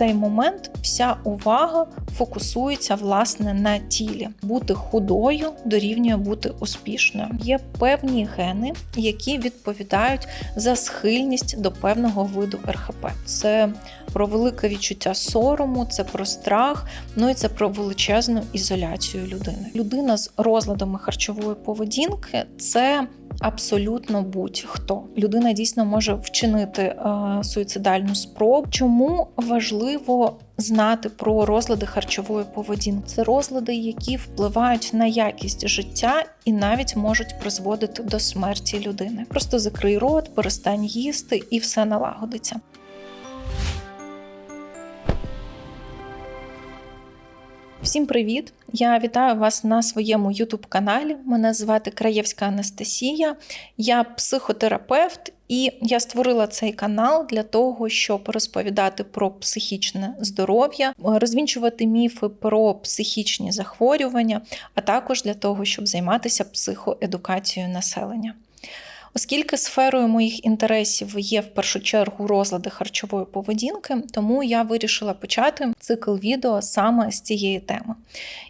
цей момент вся увага фокусується власне на тілі. Бути худою дорівнює бути успішною. Є певні гени, які відповідають за схильність до певного виду РХП. Це про велике відчуття сорому, це про страх, ну і це про величезну ізоляцію людини. Людина з розладами харчової поведінки це. Абсолютно будь-хто людина дійсно може вчинити е, суїцидальну спробу. Чому важливо знати про розлади харчової поведінки? Це розлади, які впливають на якість життя і навіть можуть призводити до смерті людини. Просто закрий рот, перестань їсти, і все налагодиться. Всім привіт! Я вітаю вас на своєму ютуб-каналі. Мене звати Краєвська Анастасія, я психотерапевт, і я створила цей канал для того, щоб розповідати про психічне здоров'я, розвінчувати міфи про психічні захворювання, а також для того, щоб займатися психоедукацією населення. Оскільки сферою моїх інтересів є в першу чергу розлади харчової поведінки, тому я вирішила почати цикл відео саме з цієї теми.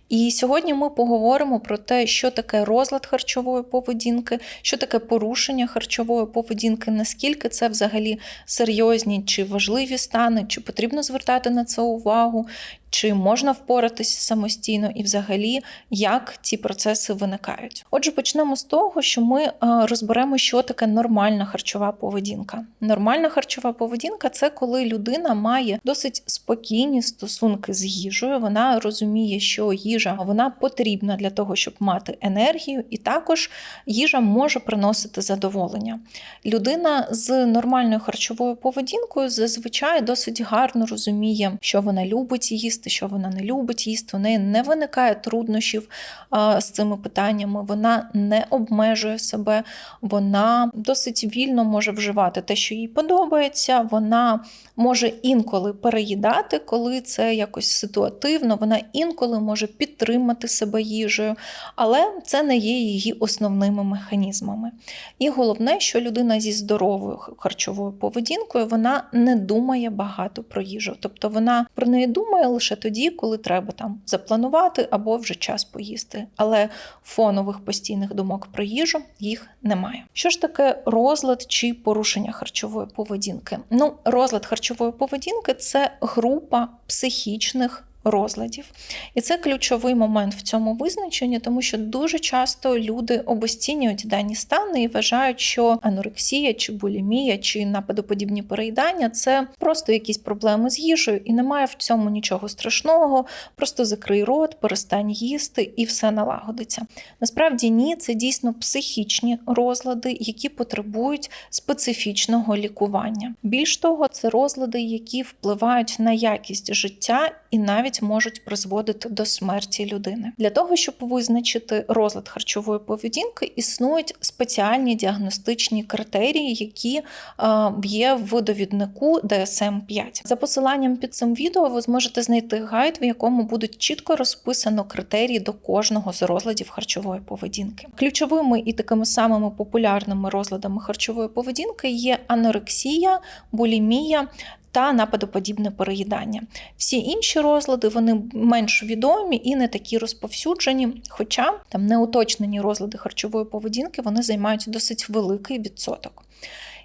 І сьогодні ми поговоримо про те, що таке розлад харчової поведінки, що таке порушення харчової поведінки, наскільки це взагалі серйозні чи важливі стани, чи потрібно звертати на це увагу, чи можна впоратися самостійно, і взагалі як ці процеси виникають. Отже, почнемо з того, що ми розберемо, що таке нормальна харчова поведінка. Нормальна харчова поведінка це коли людина має досить спокійні стосунки з їжею. Вона розуміє, що їжа вона потрібна для того, щоб мати енергію, і також їжа може приносити задоволення. Людина з нормальною харчовою поведінкою зазвичай досить гарно розуміє, що вона любить їсти їсти, що вона не любить їсти. У неї не виникає труднощів з цими питаннями, вона не обмежує себе, вона досить вільно може вживати те, що їй подобається. Вона може інколи переїдати, коли це якось ситуативно. Вона інколи може підтримати себе їжею, але це не є її основними механізмами. І головне, що людина зі здоровою харчовою поведінкою вона не думає багато про їжу, тобто вона про неї думає лише лише тоді, коли треба там запланувати або вже час поїсти. Але фонових постійних думок про їжу їх немає. Що ж таке розлад чи порушення харчової поведінки? Ну, розлад харчової поведінки це група психічних розладів. І це ключовий момент в цьому визначенні, тому що дуже часто люди обесцінюють дані стани і вважають, що анорексія чи булімія, чи нападоподібні переїдання це просто якісь проблеми з їжею, і немає в цьому нічого страшного. Просто закрий рот, перестань їсти і все налагодиться. Насправді ні, це дійсно психічні розлади, які потребують специфічного лікування. Більш того, це розлади, які впливають на якість життя і навіть навіть можуть призводити до смерті людини. Для того, щоб визначити розлад харчової поведінки, існують спеціальні діагностичні критерії, які є в довіднику DSM-5. За посиланням під цим відео ви зможете знайти гайд, в якому будуть чітко розписано критерії до кожного з розладів харчової поведінки. Ключовими і такими самими популярними розладами харчової поведінки є анорексія, булімія та нападоподібне переїдання. Всі інші розлади вони менш відомі і не такі розповсюджені, хоча там неуточнені розлади харчової поведінки вони займають досить великий відсоток.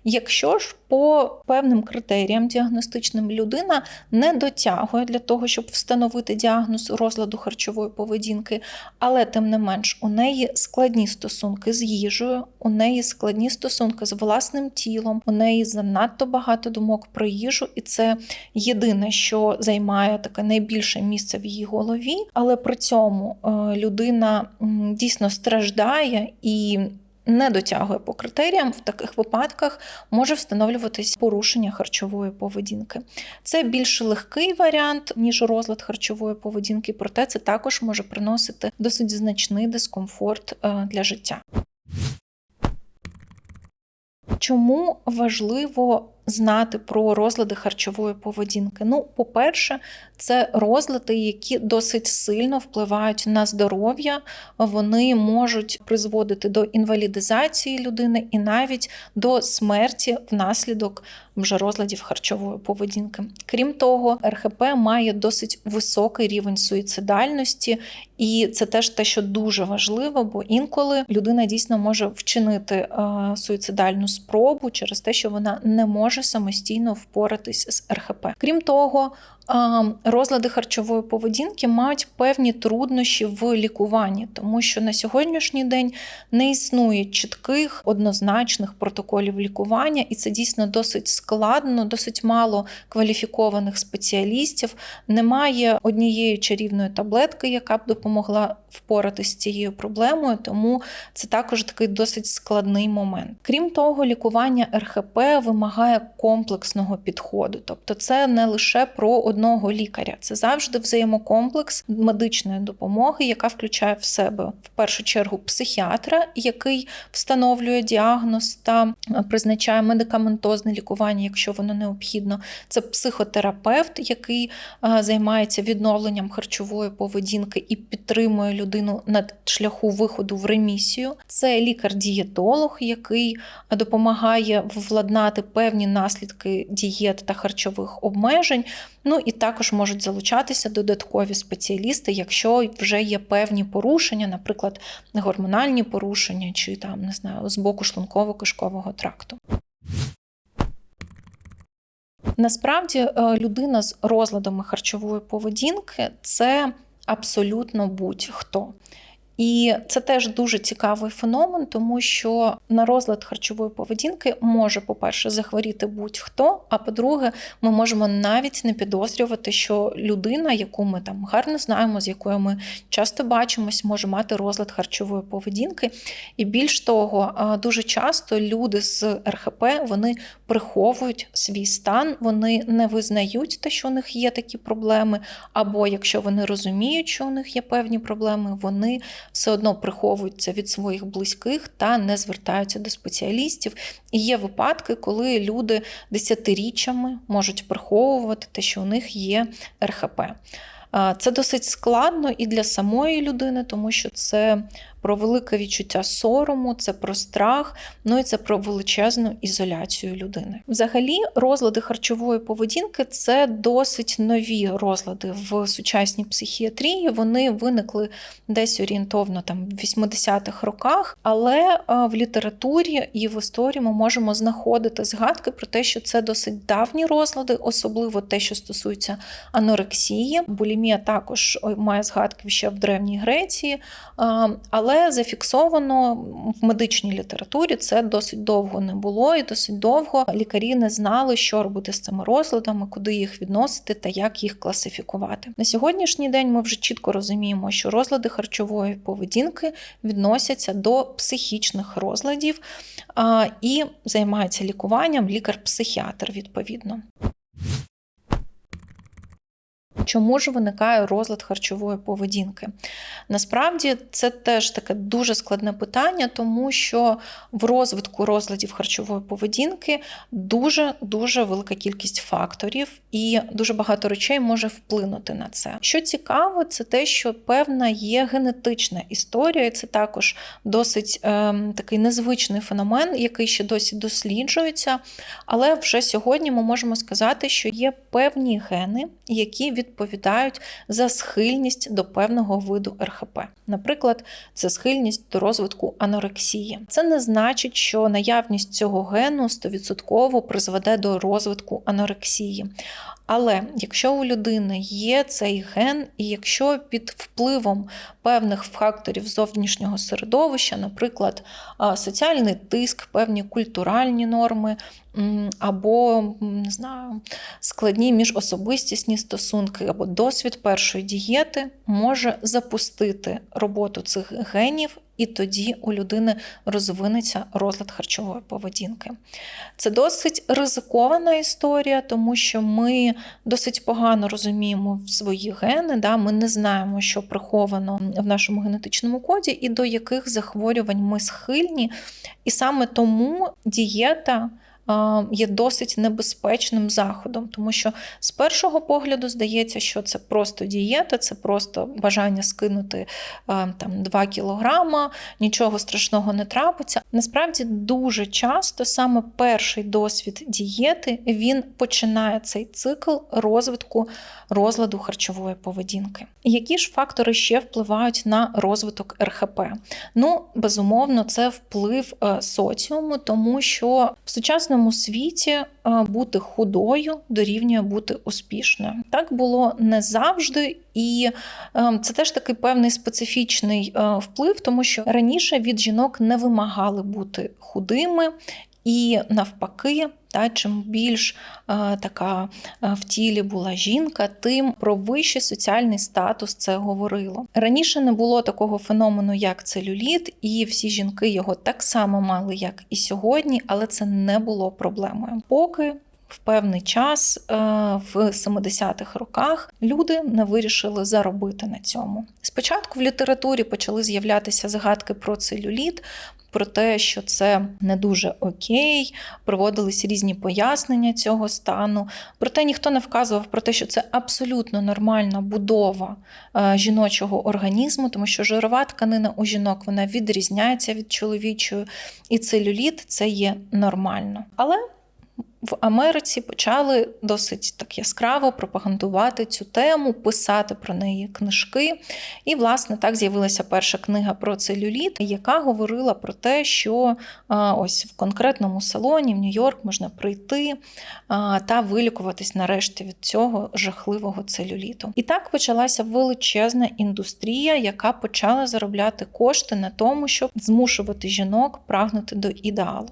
Якщо ж по певним критеріям діагностичним людина не дотягує для того, щоб встановити діагноз розладу харчової поведінки, але тим не менш у неї складні стосунки з їжею, у неї складні стосунки з власним тілом, у неї занадто багато думок про їжу, і це єдине, що займає таке найбільше місце в її голові, але при цьому е, людина дійсно страждає і не дотягує по критеріям, в таких випадках може встановлюватись порушення харчової поведінки. Це більш легкий варіант, ніж розлад харчової поведінки, проте це також може приносити досить значний дискомфорт е, для життя. Чому важливо знати про розлади харчової поведінки? Ну, по-перше, це розлади, які досить сильно впливають на здоров'я, вони можуть призводити до інвалідизації людини і навіть до смерті внаслідок вже розладів харчової поведінки. Крім того, РХП має досить високий рівень суїцидальності, і це теж те, що дуже важливо, бо інколи людина дійсно може вчинити е, суїцидальну спробу через те, що вона не може самостійно впоратись з РХП. Крім того, розлади харчової поведінки мають певні труднощі в лікуванні, тому що на сьогоднішній день не існує чітких однозначних протоколів лікування, і це дійсно досить складно, досить мало кваліфікованих спеціалістів. Немає однієї чарівної таблетки, яка б допомогла впоратися з цією проблемою, тому це також такий досить складний момент. Крім того, лікування РХП вимагає комплексного підходу, тобто це не лише про одного лікаря. Це завжди взаємокомплекс медичної допомоги, яка включає в себе в першу чергу психіатра, який встановлює діагноз та призначає медикаментозне лікування, якщо воно необхідно. Це психотерапевт, який займається відновленням харчової поведінки і підтримує людину на шляху виходу в ремісію. Це лікар-дієтолог, який допомагає владнати певні наслідки дієт та харчових обмежень. Ну і також можуть залучатися додаткові спеціалісти, якщо вже є певні порушення, наприклад, гормональні порушення чи там не знаю з боку шлунково-кишкового тракту. Насправді е, людина з розладами харчової поведінки це абсолютно будь-хто. І це теж дуже цікавий феномен, тому що на розлад харчової поведінки може, по-перше, захворіти будь-хто. А по-друге, ми можемо навіть не підозрювати, що людина, яку ми там гарно знаємо, з якою ми часто бачимось, може мати розлад харчової поведінки. І більш того, дуже часто люди з РХП вони приховують свій стан, вони не визнають те, що у них є такі проблеми, або якщо вони розуміють, що у них є певні проблеми, вони все одно приховуються від своїх близьких та не звертаються до спеціалістів. І є випадки, коли люди десятиріччями можуть приховувати те, що у них є РХП. Це досить складно і для самої людини, тому що це про велике відчуття сорому, це про страх, ну і це про величезну ізоляцію людини. Взагалі, розлади харчової поведінки це досить нові розлади в сучасній психіатрії. Вони виникли десь орієнтовно там в 80-х роках, але в літературі і в історії ми можемо знаходити згадки про те, що це досить давні розлади, особливо те, що стосується анорексії. Булімія також має згадки ще в Древній Греції. Але але зафіксовано в медичній літературі це досить довго не було, і досить довго лікарі не знали, що робити з цими розладами, куди їх відносити та як їх класифікувати. На сьогоднішній день ми вже чітко розуміємо, що розлади харчової поведінки відносяться до психічних розладів і займається лікуванням лікар-психіатр відповідно. Чому ж виникає розлад харчової поведінки? Насправді це теж таке дуже складне питання, тому що в розвитку розладів харчової поведінки дуже-дуже велика кількість факторів, і дуже багато речей може вплинути на це. Що цікаво, це те, що певна є генетична історія, і це також досить е, такий незвичний феномен, який ще досі досліджується. Але вже сьогодні ми можемо сказати, що є певні гени, які від відповідають за схильність до певного виду РХП. Наприклад, це схильність до розвитку анорексії. Це не значить, що наявність цього гену 100% призведе до розвитку анорексії. Але якщо у людини є цей ген, і якщо під впливом певних факторів зовнішнього середовища, наприклад, соціальний тиск, певні культуральні норми, або не знаю, складні міжособистісні стосунки, або досвід першої дієти може запустити роботу цих генів і тоді у людини розвинеться розлад харчової поведінки. Це досить ризикована історія, тому що ми досить погано розуміємо свої гени, да? ми не знаємо, що приховано в нашому генетичному коді і до яких захворювань ми схильні. І саме тому дієта. Є досить небезпечним заходом, тому що з першого погляду здається, що це просто дієта, це просто бажання скинути там 2 кілограма, нічого страшного не трапиться. Насправді дуже часто саме перший досвід дієти він починає цей цикл розвитку розладу харчової поведінки. Які ж фактори ще впливають на розвиток РХП? Ну, безумовно, це вплив е, соціуму, тому що в сучасному світі е, бути худою дорівнює бути успішною. Так було не завжди, і е, це теж такий певний специфічний вплив, тому що раніше від жінок не вимагали бути худими. І навпаки, та чим більш а, така а, в тілі була жінка, тим про вищий соціальний статус це говорило. Раніше не було такого феномену, як целюліт, і всі жінки його так само мали, як і сьогодні, але це не було проблемою. Поки в певний час в 70-х роках люди не вирішили заробити на цьому. Спочатку в літературі почали з'являтися згадки про целюліт, про те, що це не дуже окей, проводились різні пояснення цього стану. Проте ніхто не вказував про те, що це абсолютно нормальна будова е, жіночого організму, тому що жирова тканина у жінок вона відрізняється від чоловічої, і целюліт це є нормально. Але в Америці почали досить так яскраво пропагандувати цю тему, писати про неї книжки. І, власне, так з'явилася перша книга про целюліт, яка говорила про те, що ось в конкретному салоні в Нью-Йорк можна прийти та вилікуватись нарешті від цього жахливого целюліту. І так почалася величезна індустрія, яка почала заробляти кошти на тому, щоб змушувати жінок прагнути до ідеалу.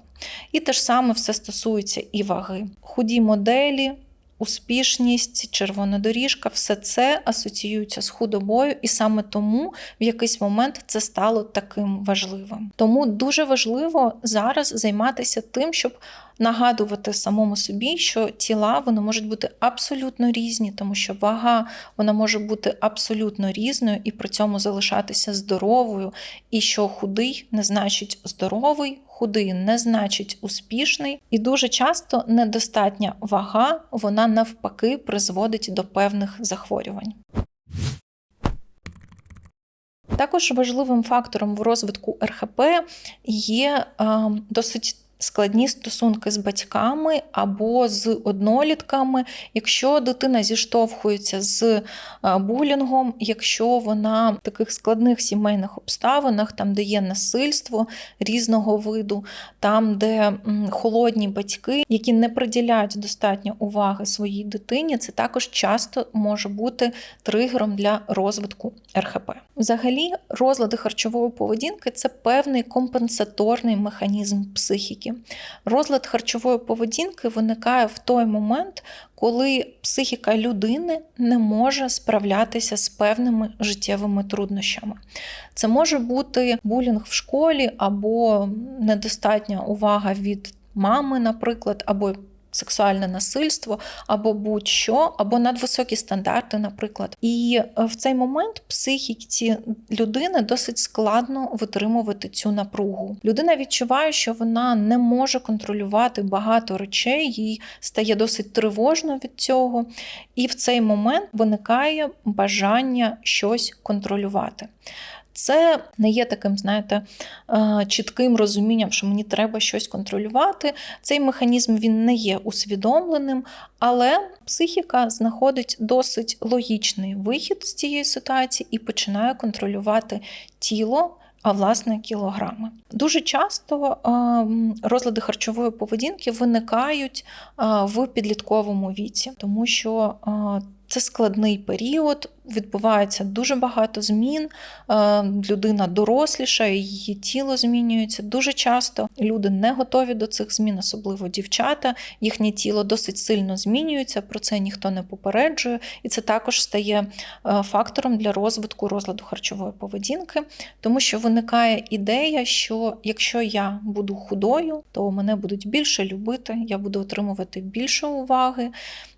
І те ж саме все стосується і ваги. Худі моделі, успішність, червона доріжка все це асоціюється з худобою, і саме тому в якийсь момент це стало таким важливим. Тому дуже важливо зараз займатися тим, щоб нагадувати самому собі, що тіла вони можуть бути абсолютно різні, тому що вага вона може бути абсолютно різною і при цьому залишатися здоровою, і що худий не значить здоровий. Худий не значить успішний, і дуже часто недостатня вага, вона навпаки призводить до певних захворювань. Також важливим фактором в розвитку РХП є е, досить складні стосунки з батьками або з однолітками, якщо дитина зіштовхується з е, булінгом, якщо вона в таких складних сімейних обставинах, там, де є насильство різного виду, там, де холодні батьки, які не приділяють достатньо уваги своїй дитині, це також часто може бути тригером для розвитку РХП. Взагалі, розлади харчової поведінки це певний компенсаторний механізм психіки. Розлад харчової поведінки виникає в той момент, коли психіка людини не може справлятися з певними життєвими труднощами. Це може бути булінг в школі або недостатня увага від мами, наприклад, або сексуальне насильство або будь-що, або надвисокі стандарти, наприклад. І е, в цей момент психіці людини досить складно витримувати цю напругу. Людина відчуває, що вона не може контролювати багато речей, їй стає досить тривожно від цього, і в цей момент виникає бажання щось контролювати. Це не є таким, знаєте, е, чітким розумінням, що мені треба щось контролювати. Цей механізм він не є усвідомленим, але психіка знаходить досить логічний вихід з цієї ситуації і починає контролювати тіло. А власне кілограми. Дуже часто розлади харчової поведінки виникають в підлітковому віці, тому що це складний період, відбувається дуже багато змін. Е, людина дорослішає, її тіло змінюється. Дуже часто люди не готові до цих змін, особливо дівчата. Їхнє тіло досить сильно змінюється, про це ніхто не попереджує, і це також стає е, фактором для розвитку розладу харчової поведінки, тому що виникає ідея, що якщо я буду худою, то мене будуть більше любити, я буду отримувати більше уваги,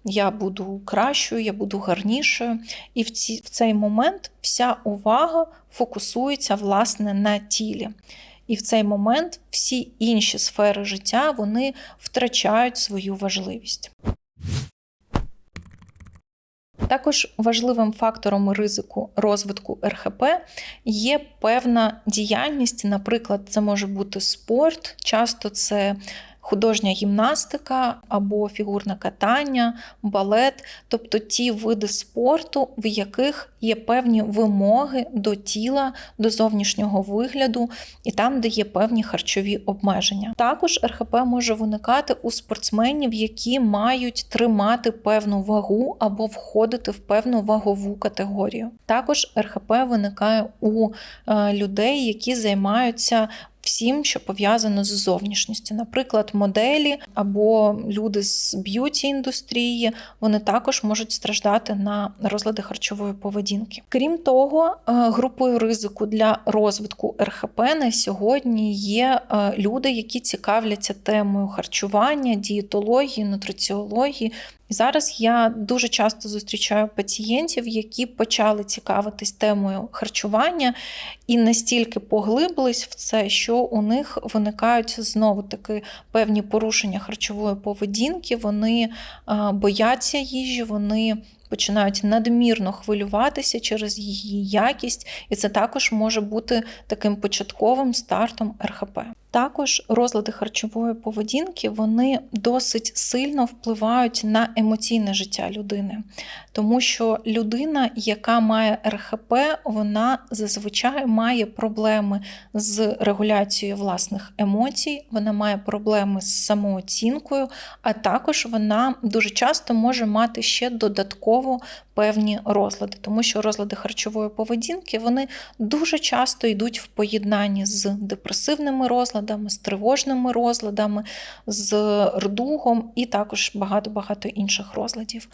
я буду кращою, я буду гарнішою. І в ці, в цей момент вся увага фокусується власне на тілі. і в цей момент всі інші сфери життя вони втрачають свою важливість. Також важливим фактором ризику розвитку РХП є певна діяльність, наприклад, це може бути спорт, часто це художня гімнастика або фігурне катання, балет, тобто ті види спорту, в яких є певні вимоги до тіла, до зовнішнього вигляду, і там, де є певні харчові обмеження. Також РХП може виникати у спортсменів, які мають тримати певну вагу або входити в певну вагову категорію. Також РХП виникає у е, людей, які займаються всім, що пов'язано з зовнішністю. Наприклад, моделі або люди з б'юті індустрії, вони також можуть страждати на розлади харчової поведінки. Крім того, е, групою ризику для розвитку РХП на сьогодні є е, люди, які цікавляться темою харчування, дієтології, нутриціології. І зараз я дуже часто зустрічаю пацієнтів, які почали цікавитись темою харчування і настільки поглибились в це, що у них виникають знову таки певні порушення харчової поведінки. Вони бояться їжі, вони починають надмірно хвилюватися через її якість, і це також може бути таким початковим стартом РХП. Також розлади харчової поведінки вони досить сильно впливають на емоційне життя людини, тому що людина, яка має РХП, вона зазвичай має проблеми з регуляцією власних емоцій, вона має проблеми з самооцінкою, а також вона дуже часто може мати ще додатково певні розлади, тому що розлади харчової поведінки вони дуже часто йдуть в поєднанні з депресивними розладами, з тривожними розладами, з рдугом і також багато-багато інших розладів.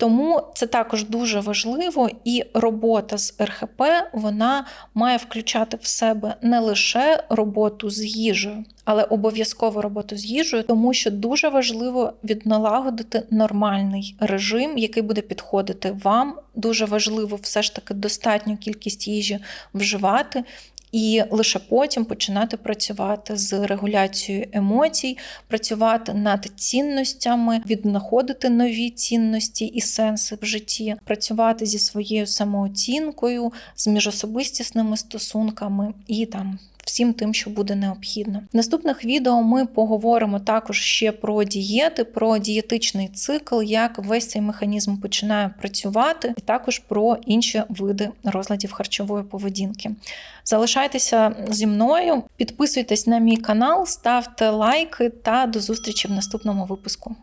Тому це також дуже важливо, і робота з РХП вона має включати в себе не лише роботу з їжею, але обов'язково роботу з їжею, тому що дуже важливо відналагодити нормальний режим, який буде підходити вам. Дуже важливо все ж таки достатню кількість їжі вживати і лише потім починати працювати з регуляцією емоцій, працювати над цінностями, віднаходити нові цінності і сенси в житті, працювати зі своєю самооцінкою, з міжособистісними стосунками і там всім тим, що буде необхідно. В наступних відео ми поговоримо також ще про дієти, про дієтичний цикл, як весь цей механізм починає працювати, і також про інші види розладів харчової поведінки. Залишайтеся зі мною, підписуйтесь на мій канал, ставте лайки та до зустрічі в наступному випуску.